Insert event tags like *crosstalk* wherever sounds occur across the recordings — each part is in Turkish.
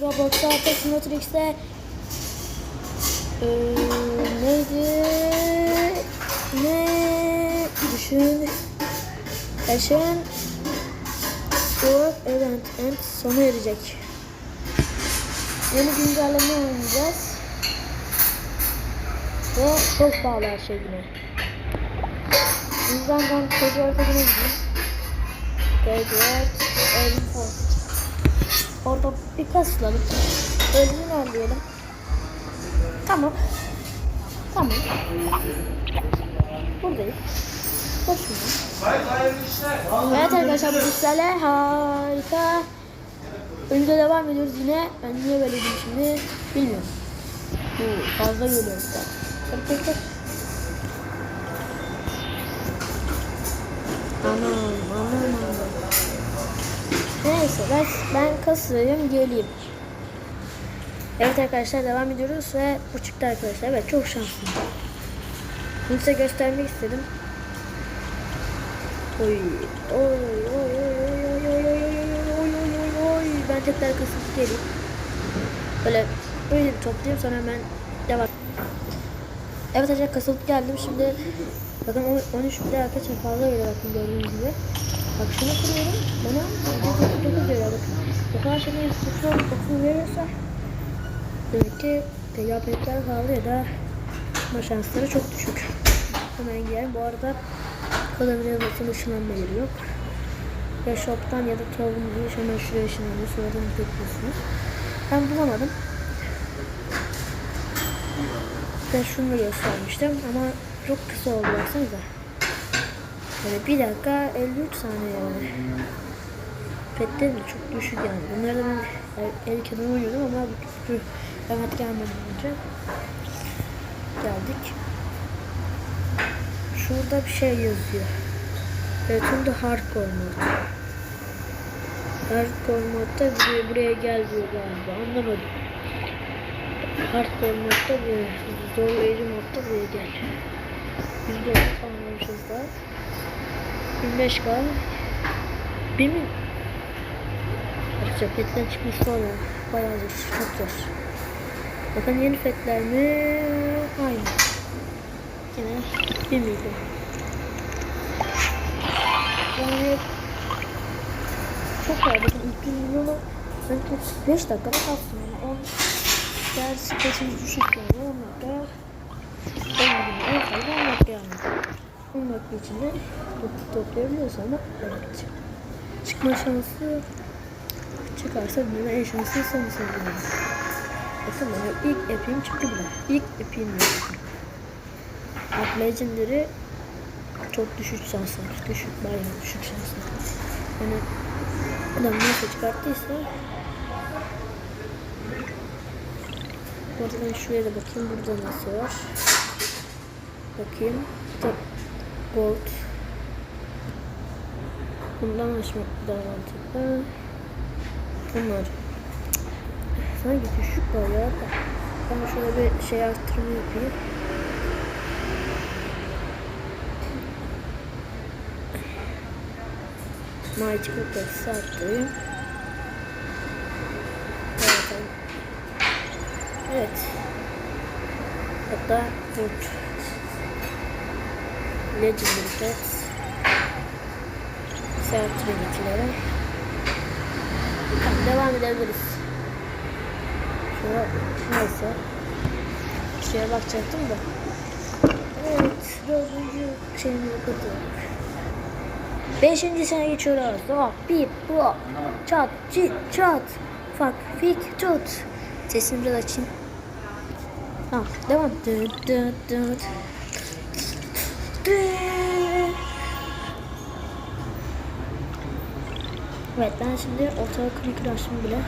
Roblox'ta Technotrix'te ee, neydi? Ne? Düşün. Yaşın World Event End sona erecek. Yeni güncelleme oynayacağız. Ve çok pahalı her şey yine. O yüzden ben çocuğu ortada gideyim. Graduate Post. Orada bir kaslalım. Ölümünü ilerleyelim. Tamam. Tamam. Buradayım. Boşuna. Evet arkadaşlar bu sizlerle harika. Önce devam ediyoruz yine. Ben niye böyle dedim şimdi bilmiyorum. Bu fazla işte. Tık tık tık. Aman aman aman. Neyse ben, ben kasayım geleyim. Evet arkadaşlar devam ediyoruz ve bu çıktı arkadaşlar. Evet çok şanslıyım. Bunu size göstermek istedim. Oy oy oy oy oy oy oy oy oy oy oy ben tekrar kasıp geleyim. Böyle böyle bir toplayayım sonra hemen devam. Evet arkadaşlar kasılıp geldim şimdi bakın on- 13 bir de arkadaşlar fazla öyle bakın gördüğünüz gibi. Bak şunu kırıyorum bana 9 veriyor bakın. Bu kadar şeyleri sıfır 9 veriyorsa demek ki teyapetler pahalı ya da ama şansları çok düşük. Hemen giyelim. Bu arada kalabilir basın ışınlanma yeri yok. Ya shop'tan ya da diye hemen şuraya ışınlanıyor. Sonradan bekliyorsunuz. Ben bulamadım. Ben şunu göstermiştim ama çok kısa oldu baksanıza. Böyle bir dakika 53 saniye yani. Petlerim de çok düşük yani. Bunları da ben el, el kenarı oynuyordum ama türlü evet gelmeden önce geldik. Şurada bir şey yazıyor. Bütün de hardcore mod. Hardcore modda buraya, buraya gel diyor galiba. Anlamadım. Hardcore modda buraya, zorlayıcı modda buraya gel. Biz de onu tamamlamışız daha. 25 gal. 1 mi? Arkadaşlar petler çıkmış sonra bayağı zor, çok zor. Bakın yeni petler mi? Aynı. Yine 1 milyon. Yani çok var. Bakın ilk 1 milyonu ben 5 dakikada kastım. Yani 10 ders petimiz düşük yani 10 dakika 10 milyon 10 sayıda 10 dakika. 10 dakika içinde top- toplayabiliyorsa ama evet. Çıkma şansı çıkarsa bile en şanslı sensin yani. Bakın bana ilk epim çıktı bile. İlk epim yani. Bak Legendary çok düşük şanslar. Düşük bayağı düşük şanslar. Yani adam nasıl çıkarttıysa Burada ben şuraya da bakayım. Burada nasıl var? Bakayım. Burada gold. Bundan açmak daha mantıklı. Bunlar. Sanki düşük var ya. Ben şöyle bir şey arttırma yapayım. Magic Opus'u arttırayım. Evet. Evet. Hatta Kurt. Legendary Pets. Sertifikatlere. Tamam, devam edebiliriz. Şuna, neyse. Şeye bakacaktım da. Evet, dördüncü şeyini okuduk. Beşincisine geçiyoruz. Hop, bip, hop, çat, çit, çat. Fak, fik, tut. Sesini biraz açayım. Tamam, devam. Dıt, dıt, dıt. Dıt. Evet ben şimdi ortalık kırık açtım bile.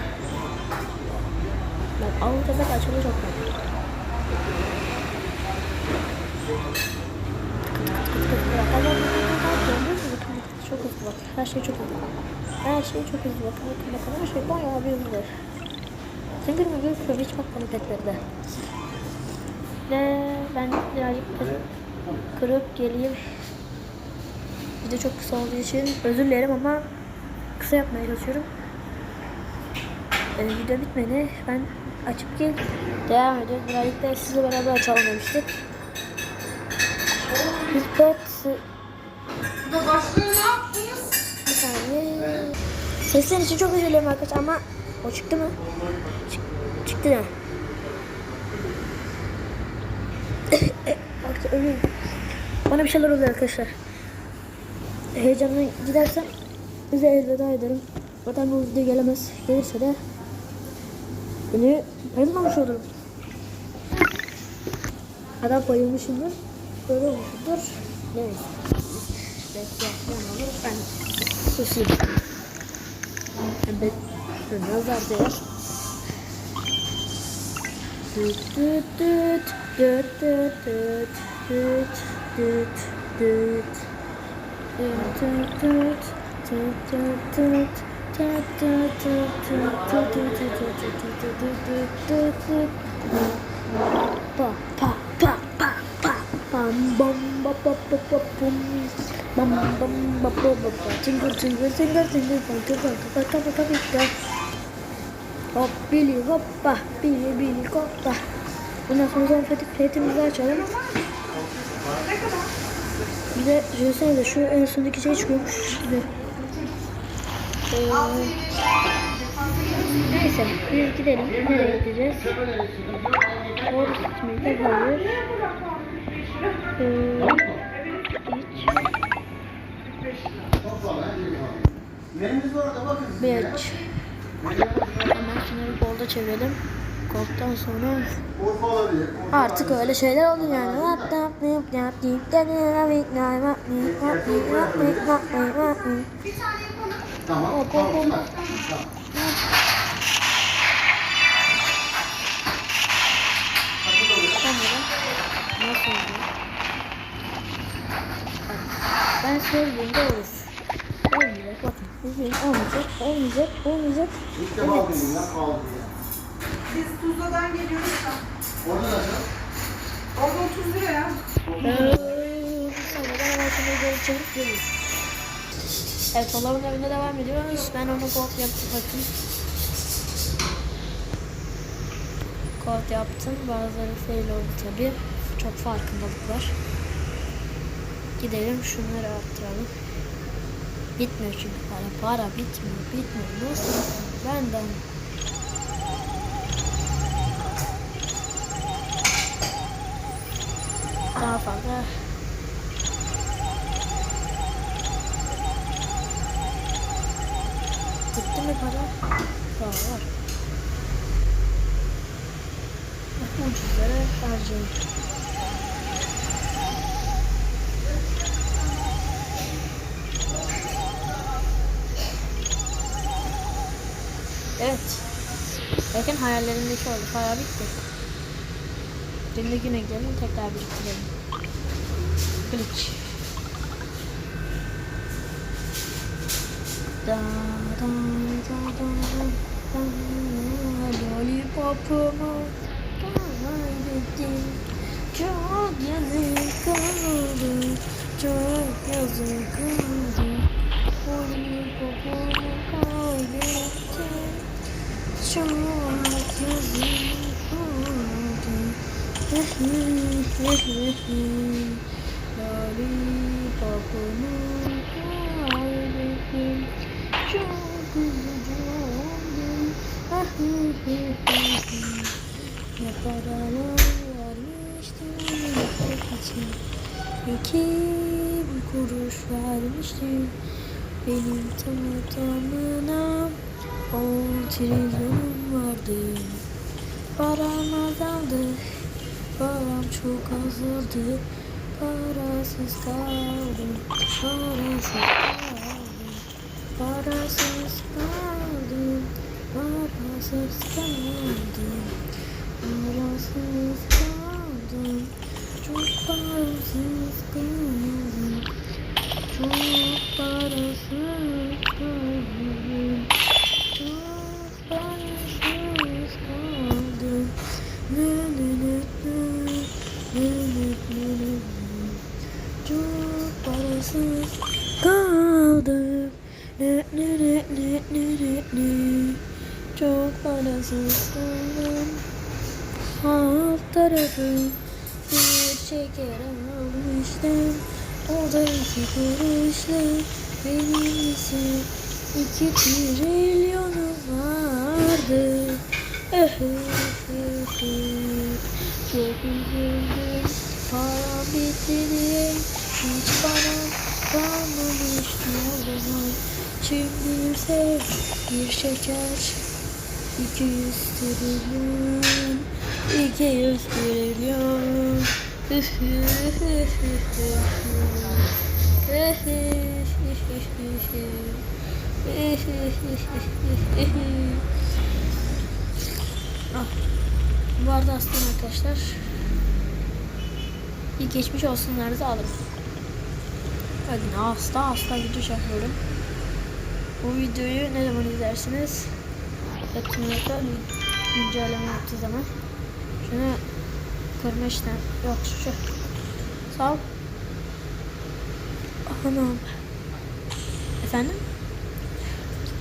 Ben Avrupa'da açılı çok var. Çok hızlı bak. Her şey çok hızlı. Her şey çok hızlı. Bakın bakın bakın. Her şey bayağı bir hızlı. Tıngır mı gözüküyor. Hiç bakmadım petlerde. Ve ben birazcık kırıp, geleyim. Video çok kısa olduğu için özür dilerim ama kısa yapmaya çalışıyorum. e, video bitmedi. Ben açıp gel devam ediyoruz. Birazcık da sizle beraber açalım demiştik. Ne yaptınız? bir saniye. Sesler için çok özür dilerim arkadaşlar ama o çıktı mı? Çık- çıktı da. Bak ölüyorum. Bana bir şeyler oluyor arkadaşlar. Heyecanla gidersem size elveda ederim. Zaten bu video gelemez. Gelirse de beni bayılmamış olurum. Adam bayılmışımdır. Böyle olmuşumdur. Neyse. Yapmayan olur. Ben susayım. Hem de nazar değer. Düt düt düt düt düt düt düt düt düt düt düt düt düt düt Pa Hop bili hoppa bili bili hoppa Bundan sonra son fetik fetimizi açalım Bir de şu en sondaki şey çıkıyormuş ee, Neyse biz gidelim. Nereye gideceğiz? Orada gitmeyi de hayır. Beach. Hemen şunları golda çevirelim. Gold'dan sonra artık öyle şeyler oldu yani. Bir tane hop, Tamam. hop. Tamam. Nasıl oldu? Ben söylediğimde olur. Olmayacak bakın. Bugün olmayacak, olmayacak, olmayacak. İlk defa duydum ya kaldı ya. Biz Tuzla'dan geliyoruz da. Orada da Orada 30 lira ya. Eee, Sonra da hemen şunu geri çevirip geleyim. Evet, Olav'ın evine devam ediyoruz. Ben onu kod yaptım bakın. Kod yaptım. Bazıları fail oldu tabi. Çok farkındalık var. Gidelim şunları arttıralım. Bitmiyor çünkü para. Para bitmiyor, bitmiyor. Nasıl? Benden. Hayallerimdeki oldu. Para bitti. Şimdi güne gidelim tekrar biriktirelim. Glitch. Da da da da da Lollipopumu kaybettim Çok yazık oldu Çok yazık oldu Lollipopumu kaybettim Ne paralar vermiştim yapmak için İki kuruş vermiştim Benim tamı tamına trilyonum vardı. Param azaldı. Param çok azaldı. Parasız kaldım. Parasız kaldım. Parasız kaldım. Parasız kaldım. Parasız kaldım. Çok parasız kaldım. Çok parasız kaldım Parasız kaldım. Ne ne ne ne ne ne ne. Çok parasızdım Alt tarafı Bir şeker almıştım. O da iki kuruşlu Benim ise iki trilyonum vardı. Öh, öh, öh. Çok üzüldüm. Param bitti diye Hiç bana kalmamıştı zaman Şimdi ise bir şeker iki yüz trilyon iki yüz trilyon ah, bu arada aslında arkadaşlar iyi geçmiş olsunlarınızı alırım. Bakın hasta hasta video yapıyorum. Bu videoyu ne zaman izlersiniz? Yakınlarda güncelleme yaptığı zaman. Şunu kırma işlem. Yok şu. Sağ ol. Anam. Efendim?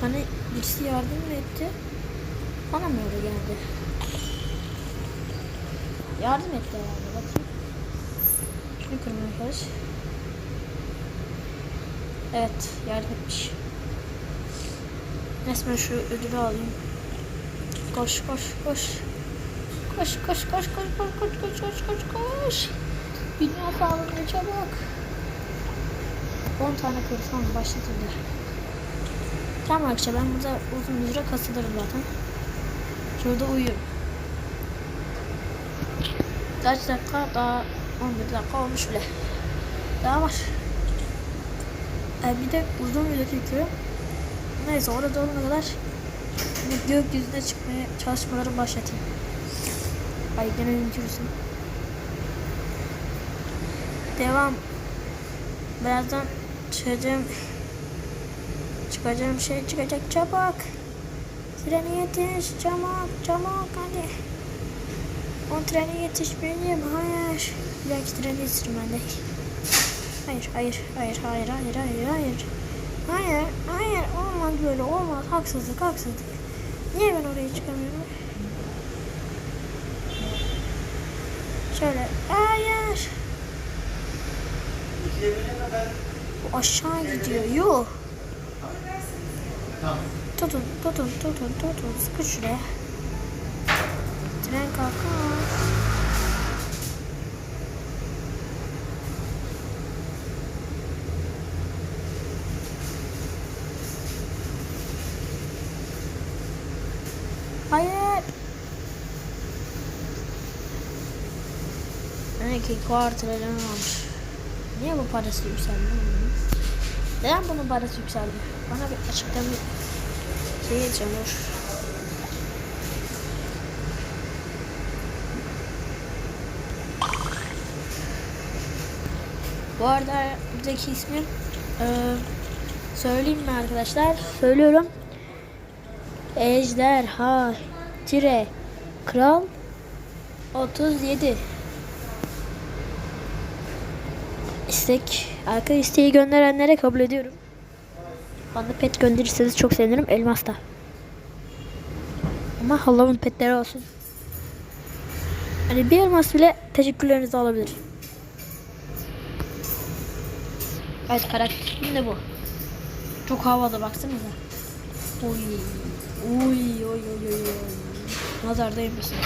Bana birisi yardım mı etti? Bana mı öyle geldi? Yardım etti herhalde. Bakayım. Şunu kırmaya çalış. Evet, yardım etmiş. Neyse ben şu ödülü alayım. Koş koş koş. Koş koş koş koş koş koş koş koş koş koş. Dünya sağlığına çabuk. 10 tane kırsam başlatıldı. Tamam arkadaşlar ben burada uzun bir süre kasılırım zaten. Şurada uyuyorum. Kaç dakika daha 11 dakika olmuş bile. Daha var. Ee, bir de uzun video çekiyorum. Neyse orada olana kadar gökyüzüne çıkmaya çalışmaları başlatayım. Ay gene unutursun. Devam. Birazdan çıkacağım. Çıkacağım şey çıkacak çabuk. Trene yetiş çabuk çabuk hadi. O trene yetişmeliyim hayır. Bir dahaki ben de. Hayır, hayır, hayır, hayır, hayır, hayır, hayır. Hayır, hayır, olmaz böyle, olmaz. Haksızlık, haksızlık. Niye ben oraya çıkamıyorum? Şöyle, hayır. Bu aşağı gidiyor, yuh. Tutun, tutun, tutun, tutun. Sıkı şuraya. Tren kalkar. 12 quarter almış. Niye bu parası yükseldi? Neden bunun parası yükseldi? Bana bir açıklama şey edeceğim. Bu arada buradaki ismi e, söyleyeyim mi arkadaşlar? Söylüyorum. Ejderha Tire Kral 37 istek arka isteği gönderenlere kabul ediyorum. Bana pet gönderirseniz çok sevinirim. Elmas da. Ama Halloween petleri olsun. Hani bir elmas bile teşekkürlerinizi alabilir. Evet karakterim de bu. Çok havada baksanıza. Oy. Oy oy oy oy oy. Nazar değmesin.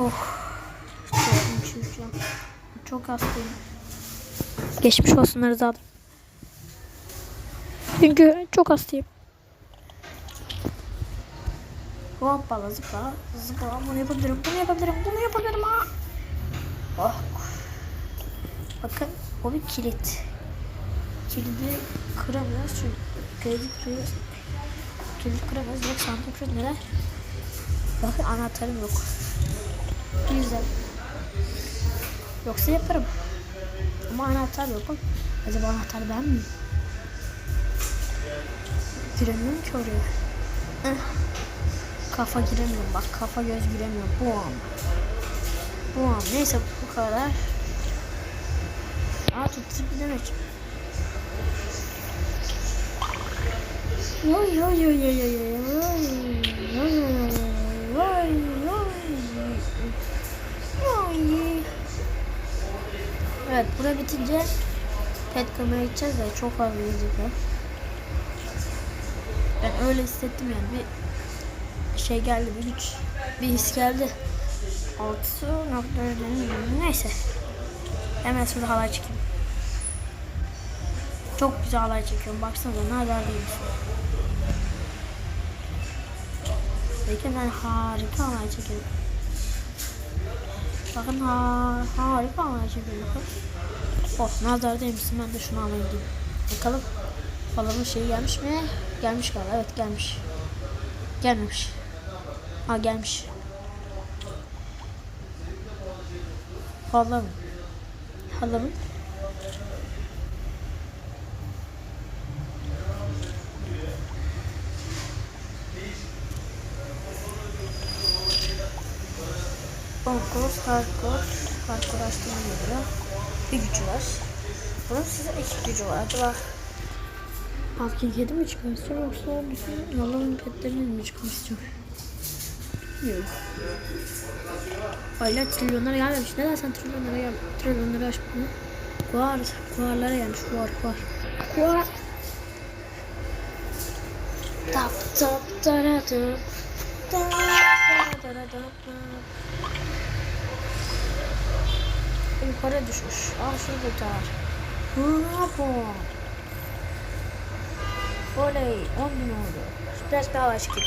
Oh. Çok üşüyeceğim. Çok hastayım. Geçmiş olsun Rıza. Çünkü çok hastayım. Hoppala zıpla zıpla bunu yapabilirim bunu yapabilirim bunu yapabilirim ha. Oh. Bakın o bir kilit. Kilidi kıramıyoruz çünkü kilidi kırıyoruz. Kilidi kıramıyoruz direkt sandık neden? Bakın anahtarım yok. Yüzden. Yoksa yaparım. Ama anahtar yok. Acaba anahtar ben mi? Giremiyorum ki oraya. Heh. Kafa giremiyorum. Bak kafa göz giremiyor. Bu an. Bu an. Neyse bu kadar. Aa tuttu bir demek. Vay vay vay vay vay vay vay vay vay vay Evet bura bitince pet kırmaya gideceğiz de çok fazla var. Ben öyle hissettim yani bir şey geldi bir güç bir his geldi. Altı nokta neyse. Hemen şurada halay çekeyim. Çok güzel halay çekiyorum. Baksanıza ne kadar değil. Peki ben harika halay çekiyorum. Bakın ha harika çekiyorum. Bakın. Oh nazar değmişsin ben de şunu alayım diyeyim. Bakalım balonun şeyi gelmiş mi? Gelmiş galiba evet gelmiş. Gelmemiş. Ha gelmiş. Halam. Halamın. Konkurs, hardcore, hardcore açtığına geliyor. Bir gücü var. Bunun size iki gücü var. Acaba Pumpkin kedi mi çıkmak istiyor yoksa bütün Allah'ın petlerini mi çıkmak istiyor? Yok. Hala trilyonlara gelmemiş. Neden sen trilyonlara gel trilyonlara açmadın? Kuar, kuarlara gelmiş. Kuar, kuar. Kuar. Tap tap tara tap. Tap tara tara tap. Yukarı düşmüş. Aa şurada var. Hıhapon. Oley 10 bin oldu. Biraz daha başka.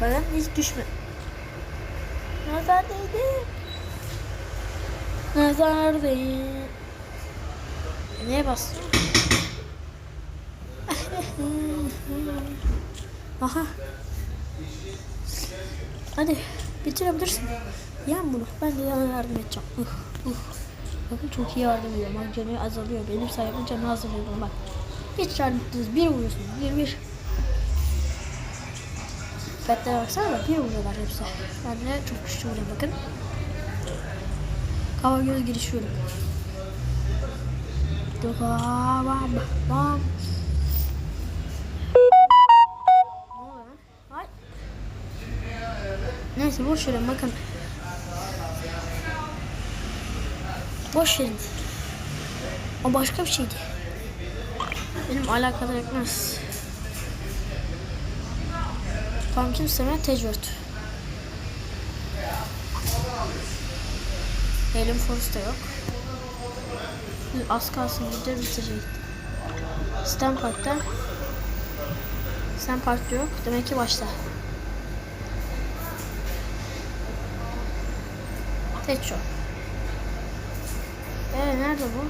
Bakın hiç düşme. Nazar değdi. Nazar değdi. Neye bastın? *laughs* Aha. Hadi bitirebilirsin. Yen bunu. Ben de yana yardım edeceğim. Uh, uh. Bakın çok iyi yardım ediyorum. Bak canı azalıyor. Benim sayemde canı azalıyor. Bak. Hiç yardım ettiniz. Bir vuruyorsunuz. Bir bir. Fetlere baksana da bir vuruyorlar hepsi. Ben de çok güçlü vuruyorum bakın. Hava göz girişiyorum. Bam bam Neyse boş verin bakın. Boş verin. O başka bir şeydi. Benim alakadar etmez. Pumpkin Semen Tecvört. Elim Force da yok. Az kalsın video bitirecektim. Stem Park'ta Stem Park'ta yok. Demek ki başta. Pet Ee nerede bu?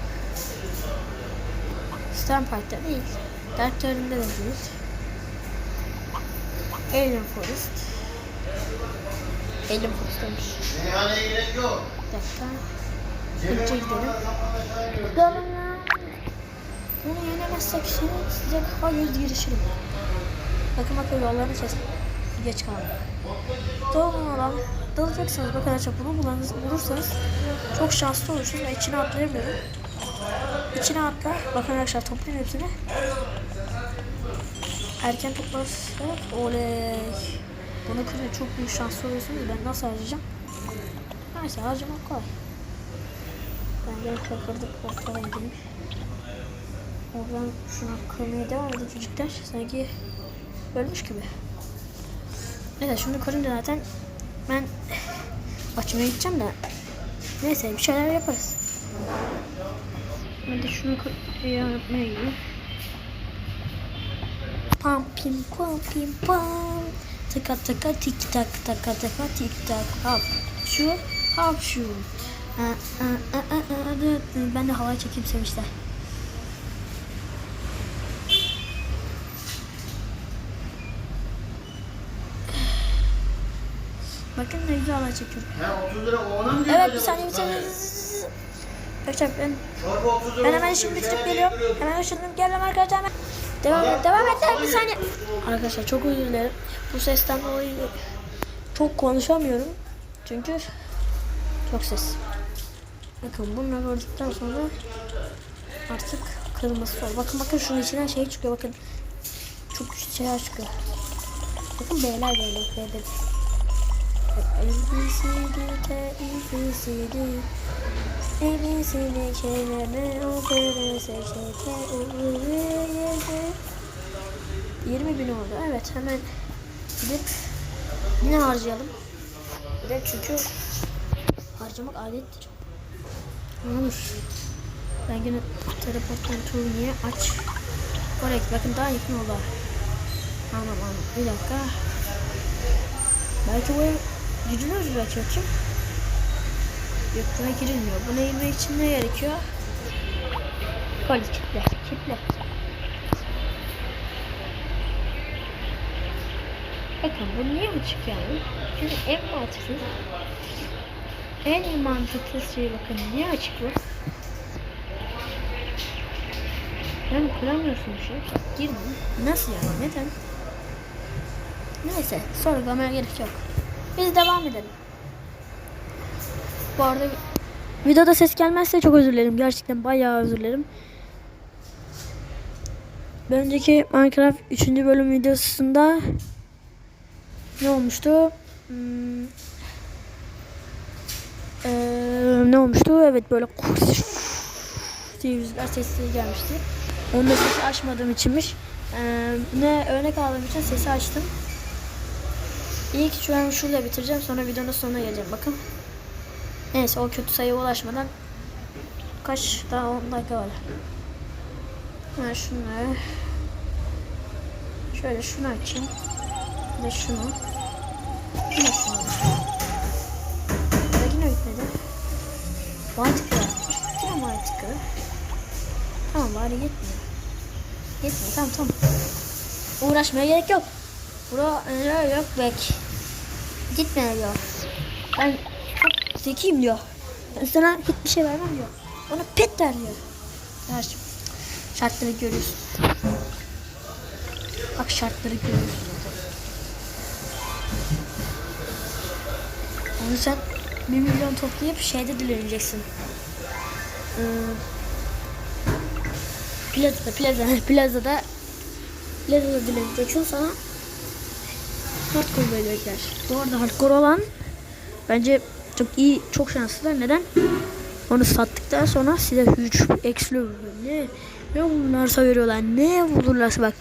Stampite'da değil. Dark Turtle'da da değil. Alien Forest. Alien Forest olmuş. Bir dakika. Önce gidelim. Gidelim ya. Bunu yenemezsek şimdi size kafa göz girişirim. Bakın bakın yollarını kes. Geç kaldım. Doğru mu lan? Dalacaksınız. Bakın arkadaşlar bunu bulanız, bulursanız çok şanslı olursunuz. Ben içine atlayamıyorum. İçine atla. Bakın arkadaşlar toplayın hepsini. Erken toplarsak oley. Bunu kırıyor çok büyük şanslı oluyorsunuz. Ben nasıl harcayacağım? Neyse harcamak kolay. Ben gel kırdık ortaya gidelim. Oradan şuna kırmaya devam edin çocuklar. Sanki ölmüş gibi. Neyse şunu kırınca zaten ben açmaya gideceğim de neyse bir şeyler yaparız. Hadi şunu kır yapmaya gidelim. Pam pim pam pim pam. Tıka tıka tik tak taka taka tik tak hop. Şu hop şu. Ben de havaya çekeyim sevinçler. Bakın ne güzel havaya çekiyorum. He 30 lira ona mı Evet bir saniye bir saniye. Arkadaşlar ben, Çorba 30 lira. ben hemen işimi bitirip geliyorum. Hemen ışınlanıp gelmem arkadaşlar hemen. Devam et, devam et, bir saniye. Arkadaşlar çok özür dilerim. Bu sesten dolayı çok konuşamıyorum. Çünkü çok ses. Bakın bunları gördükten sonra artık kırmızı ol. Bakın bakın şunun içinden şey çıkıyor bakın. şey aşkı. Bakın beyler beyler beyler. A, B, C, D, T, F, C, D. A, B, C, D, K, L, P, S, Ç, K, U, V, Y, Z. 20 bin oldu. Evet hemen gidip yine harcayalım. De çünkü harcamak adettir. Olmuş. Ben yine teleporttan turniye aç. Oraya. Bakın daha yakın oldu. Tamam tamam. Bir dakika. Belki bu ev gidiyoruz belki bakayım. Yok buna girilmiyor. Buna girmek için ne gerekiyor? Polis kitle. Kitle. Bakın bu niye açık yani? Çünkü en mantıksız. En mantıksız şey bakın niye açık bu? Ben kuramıyorsun bir şey. Girdim. Nasıl yani? Neden? Neyse sorgulamaya gerek yok. Biz devam edelim. Bu arada videoda ses gelmezse çok özür dilerim. Gerçekten bayağı özür dilerim. Önceki Minecraft 3. bölüm videosunda ne olmuştu? Hmm, eee, ne olmuştu? Evet böyle diye rüzgar sesi gelmişti. Onu da sesi açmadığım içinmiş. Eee, ne örnek aldığım için sesi açtım. İlk şu an şurada bitireceğim. Sonra videonun sonuna geleceğim. Bakın. Neyse o kötü sayıya ulaşmadan kaç daha 10 dakika var. Ben şunları şöyle şunu açayım. Bir de şunu. De şunu. Ya yine bitmedi. Mantıklı. Yine mantıklı. Tamam bari yetmiyor. Yetmiyor tamam tamam. Uğraşmaya gerek yok. Bura öyle yok bek. Gitme diyor. Ben çok zekiyim diyor. Ben sana hiçbir şey vermem diyor. Bana pet ver diyor. Kardeşim şartları görüyorsun. Bak şartları görüyorsun. Onu sen 1 milyon toplayıp şeyde dileneceksin. Ee, plazada, plazada, *laughs* plazada plazada dileneceksin sana hardcore verecekler. Bu arada hardcore olan bence çok iyi, çok şanslılar. Neden? Onu sattıktan sonra size huge ekstra ne ne bulurlarsa veriyorlar. Ne bulurlarsa bak.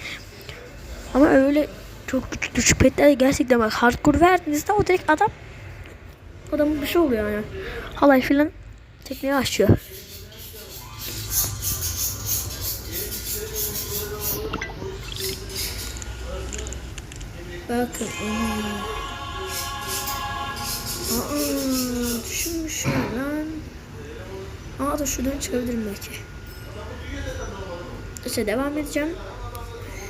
Ama öyle çok küçük düşük petler gerçekten bak hardcore verdiğinizde o direkt adam adamın bir şey oluyor yani. Halay filan tekneye açıyor. Bakın. Aa, düşünmüşüm lan. Aa da şuradan çıkabilirim belki. İşte devam edeceğim.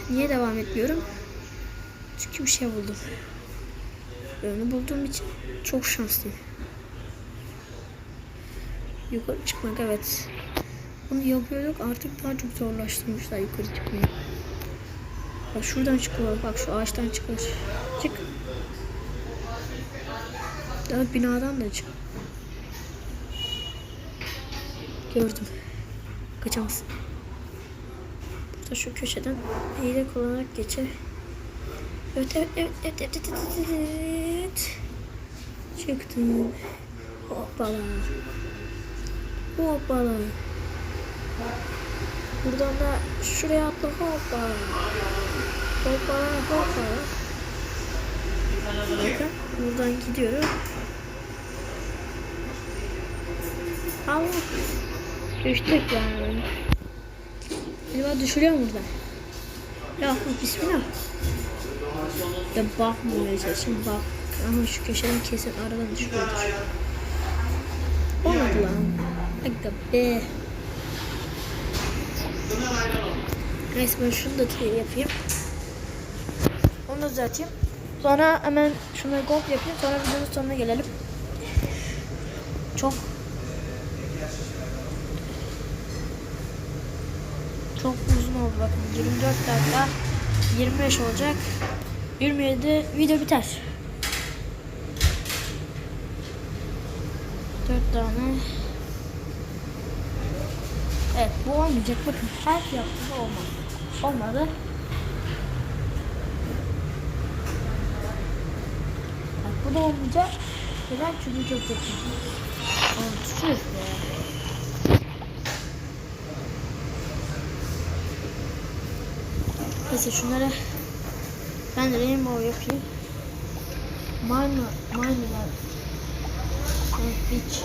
Niye devam etmiyorum? Çünkü bir şey buldum. Onu bulduğum için çok şanslıyım. Yukarı çıkmak evet. Bunu yapıyorduk artık daha çok zorlaştırmışlar yukarı çıkmayı. Bak şuradan çıkıyor. Bak şu ağaçtan çıkıyor. Çık. Daha binadan da çık. Gördüm. Kaçamazsın. Burada şu köşeden hile kullanarak geçer. Evet evet evet evet evet evet evet, evet. Çıktım. Hoppala. Hoppala. Buradan da şuraya atla hoppa. Hoppa hoppa. Bakın buradan gidiyorum. Allah. Düştük yani. Acaba düşürüyor mu buradan? Ya bismillah. Ya bakmamaya çalışayım bak. Ama şu köşeden kesin aradan düşüyordur. Olmadı lan. Aga be. Neyse ben şunu da yapayım. Da düzelteyim. Sonra hemen şunları gold yapayım. Sonra videonun sonuna gelelim. Çok çok uzun oldu bakın. 24 dakika 25 olacak. 27 video biter. 4 tane Evet bu olmayacak. Bakın her yaptığında olmadı. Olmadı. Bu da olmayacak. Neden? Çünkü çok. Aa, tutuyoruz be. Neyse şunlara ben rainbow yapayım. Mine'lar. Evet, beach.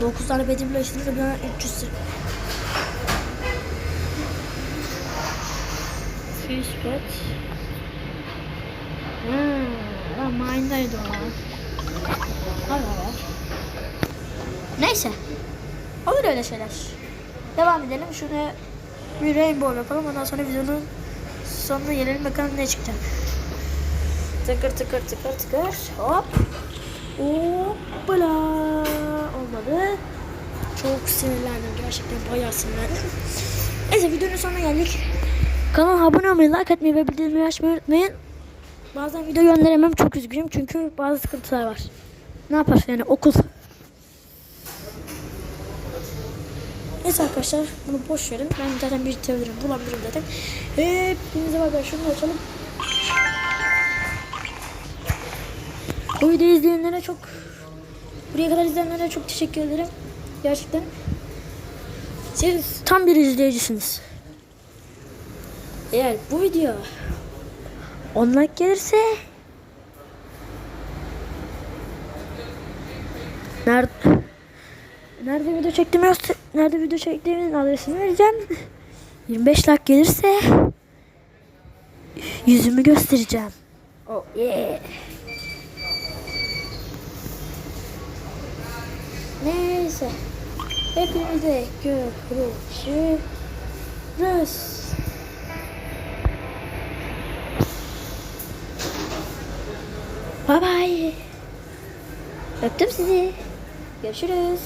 9 tane birleştirince bir an 300 lira. Fish ben mine'daydı o. Var var. Neyse. Olur öyle şeyler. Devam edelim. Şunu bir rainbow yapalım. Ondan sonra videonun sonuna gelelim. Bakalım ne çıkacak. Tıkır tıkır tıkır tıkır. Hop. Hoppala. Olmadı. Çok sinirlendim. Gerçekten bayağı sinirlendim. Neyse videonun sonuna geldik. Kanala abone olmayı, like atmayı ve bildirimleri açmayı unutmayın. Bazen video gönderemem çok üzgünüm çünkü bazı sıkıntılar var. Ne yapar yani okul. Neyse arkadaşlar bunu boş verin. Ben zaten bir teoririm bulabilirim zaten. Hepinize bakın şunu açalım. Bu videoyu izleyenlere çok buraya kadar izleyenlere çok teşekkür ederim. Gerçekten. Siz tam bir izleyicisiniz. Eğer bu video 10 like gelirse Nerede Nerede video çektiğimi Nerede video çektiğimin adresini vereceğim. 25 like gelirse yüzümü göstereceğim. Oh yeah. Neyse. Hepinize görüşürüz. Bye bye. Öptüm sizi. Görüşürüz.